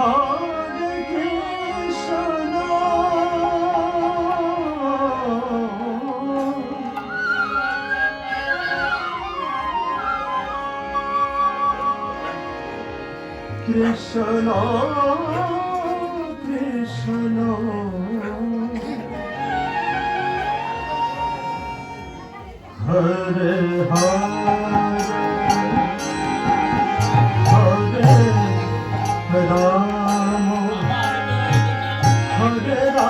Hare Krishna Krishna Krishna तेरा